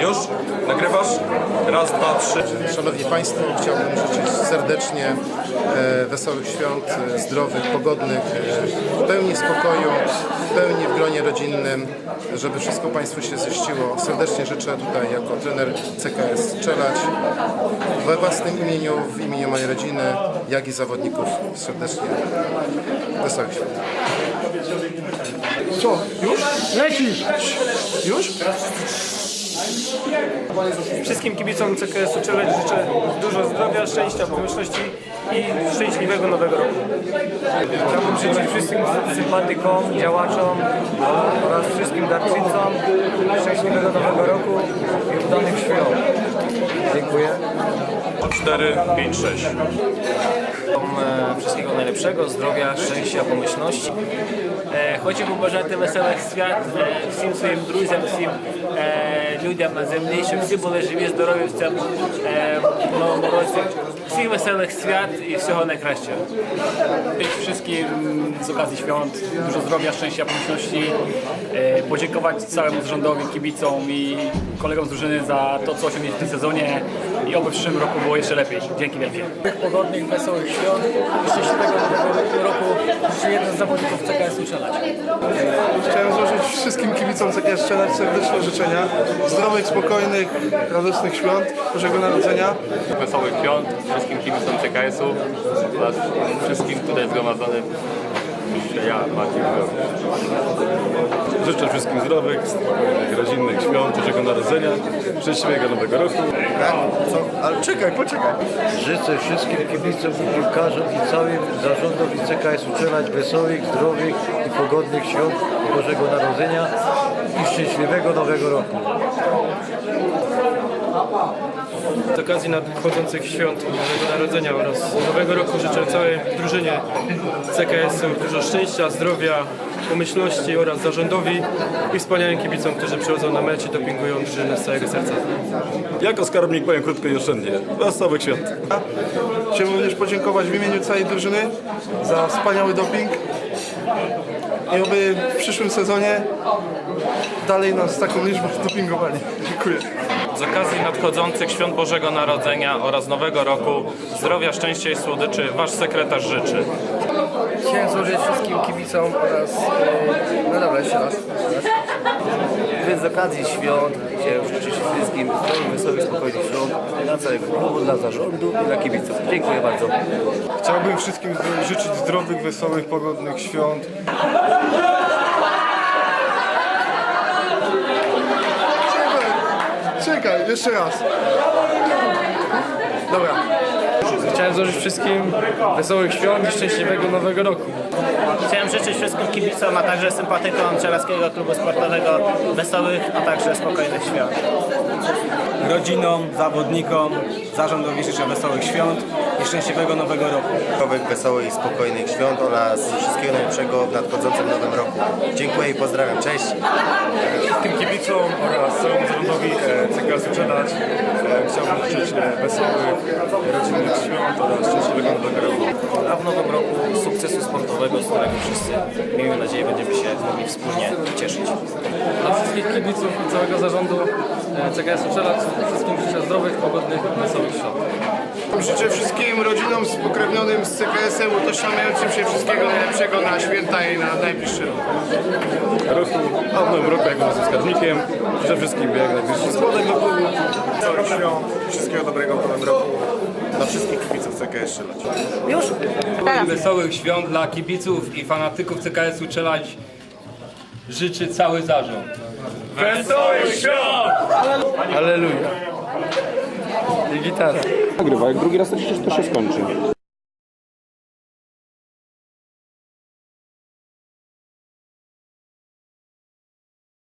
Już? Nagrywasz? Raz, dwa, trzy. Szanowni Państwo, chciałbym życzyć serdecznie e, wesołych świąt, e, zdrowych, pogodnych, e, w pełni spokoju, w pełni w gronie rodzinnym, żeby wszystko Państwu się ziściło. Serdecznie życzę tutaj jako trener CKS strzelać we własnym imieniu, w imieniu mojej rodziny, jak i zawodników. Serdecznie wesołych świąt. Co? Już? Lecisz! Już? Wszystkim kibicom CKS-u życzę dużo zdrowia, szczęścia, pomyślności i szczęśliwego nowego roku. Chciałbym życzyć wszystkim sympatykom, działaczom oraz wszystkim darczyńcom szczęśliwego nowego roku i udanych świąt. Dziękuję. Cztery, pięć, sześć. e, wszystkiego najlepszego, zdrowia, szczęścia, pomyślności. Е, Хочу побажати веселих свят е, всім своїм друзям, всім е, людям на землі, щоб всі були живі, здорові в цьому е, новому році. Wszystkich wesołych świat i wszystkiego najkrajszego. Wszystkim z okazji świąt dużo zdrowia, szczęścia, pomyślności. E, podziękować całemu rządowi, kibicom i kolegom z drużyny za to, co osiągnęli w tym sezonie i oby w przyszłym roku było jeszcze lepiej. Dzięki wielkie. Pogodnych, wesołych świąt i szczęśliwego roku. Jeszcze jeden z zawodników czeka jest uczelać wszystkim kibicom CKS strzelać serdeczne życzenia. Zdrowych, spokojnych, radosnych świąt, Bożego Narodzenia. wesołych świąt wszystkim kibicom CKS-u oraz wszystkim tutaj zgromadzonym. Ja, Maciej. Życzę wszystkim zdrowych, spokojnych, rodzinnych świąt, Bożego Narodzenia, szczęśliwego Nowego Roku. Ale czekaj, poczekaj. Życzę wszystkim kibicom i piłkarzom i całym zarządowi CKS uczelać wesołych, zdrowych i pogodnych świąt Bożego Narodzenia i szczęśliwego Nowego Roku. Z okazji nadchodzących świąt Bożego Narodzenia oraz Nowego Roku życzę całej drużynie CKS-u dużo szczęścia, zdrowia, pomyślności oraz zarządowi i wspaniałym kibicom, którzy przychodzą na mecz i dopingują drużynę z całego serca. Jako skarbnik powiem krótko i oszczędnie. Wesołych świąt. Chciałbym również podziękować w imieniu całej drużyny za wspaniały doping i oby w przyszłym sezonie dalej nas z taką liczbą dopingowali. Dziękuję. Z okazji nadchodzących świąt Bożego Narodzenia oraz Nowego Roku zdrowia, szczęścia i słodyczy Wasz sekretarz życzy. Chciałem złożyć wszystkim kibicom oraz... No dobra, jeszcze raz. Więc z okazji świąt chciałem życzyć wszystkim wesołych, spokojnych świąt dla całego klubu, dla zarządu i dla kibiców. Dziękuję bardzo. Chciałbym wszystkim życzyć zdrowych, wesołych, pogodnych świąt. Czekaj, jeszcze raz. Chciałem złożyć wszystkim wesołych świąt i szczęśliwego nowego roku. Chciałem życzyć wszystkim kibicom, a także sympatykom Czeladskiego Klubu Sportowego wesołych, a także spokojnych świąt. Rodzinom, zawodnikom, zarządowi życzę wesołych świąt i szczęśliwego nowego roku. Zdrowych, wesołych i spokojnych świąt oraz wszystkiego najlepszego w nadchodzącym nowym roku. Dziękuję i pozdrawiam. Cześć! Wszystkim kibicom oraz całemu zarządowi CKS Uczelać chciałbym życzyć e, wesołych, rodzinnych świąt oraz szczęśliwego Nowego Roku. A w nowym roku sukcesu sportowego, z którego wszyscy, miejmy nadzieję, będziemy się mogli wspólnie cieszyć. Dla wszystkich kibiców i całego zarządu e, CKS-u Czeladź wszystkim życzę zdrowych, pogodnych, wesołych świąt. Życzę wszystkim rodzinom spokrewnionym z CKS-em utożsamiającym się wszystkiego najlepszego na święta i na najbliższy rok. roku, a w nowym roku, jak jestem skarbnikiem, życzę wszystkim jak najbliższy składek do klubu. Wszystkiego dobrego w nowym roku dla wszystkich kibiców CKS strzelać. Wesołych świąt dla kibiców i fanatyków CKS-u Czeladź życzy cały zarząd. Wesołych świąt! Aleluja. I gitara. Nagrywa, jak drugi raz to się skończy.